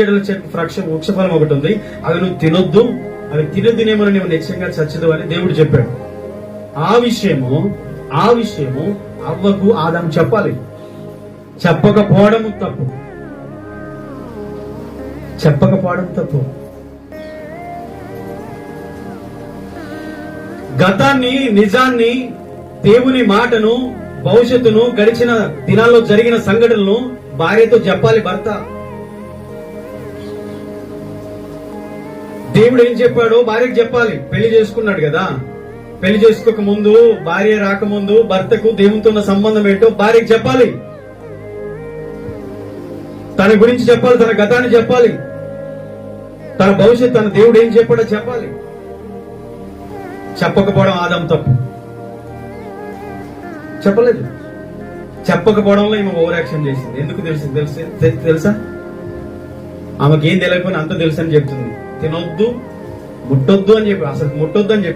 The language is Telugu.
చెడుల చెట్టు వృక్ష వృక్షఫలం ఒకటి ఉంది. అవి నువ్వు తినొద్దు. అవి తినదినేమో నువ్వు నిశ్చయంగా చచ్చదు అని దేవుడు చెప్పాడు. ఆ విషయము ఆ విషయము అవ్వకు ఆదాం చెప్పాలి. చెప్పకపోవడం తప్పు. చెప్పకపోవడం తప్పు. గతాన్ని నిజాన్ని దేవుని మాటను భవిష్యత్తును గడిచిన దినాల్లో జరిగిన సంఘటనలు భార్యతో చెప్పాలి భర్త. దేవుడు ఏం చెప్పాడో భార్యకు చెప్పాలి. పెళ్ళి చేసుకున్నాడు కదా. పెళ్ళి చేసుకోక ముందు భార్య రాకముందు భర్తకు దేవునితో ఉన్న సంబంధం ఏంటో భార్యకు చెప్పాలి. తన గురించి చెప్పాలి తన గతాన్ని చెప్పాలి. తన భవిష్యత్తు తన దేవుడు ఏం చెప్పాడో చెప్పాలి. చెప్పకపోవడం ఆదం తప్పు. చెప్పలేదు. చెప్పకపోవడంలో ఈమె ఓవర్ యాక్షన్ చేసింది. ఎందుకు తెలిసి తెలుసు? తెలుసా? ఆమెకి ఏం తెలియకపోయినా అంత తెలుసు అని చెప్తుంది. తినొద్దు ముట్టొద్దు అని చెప్పి అసలు ముట్టొద్దు అని చెప్పి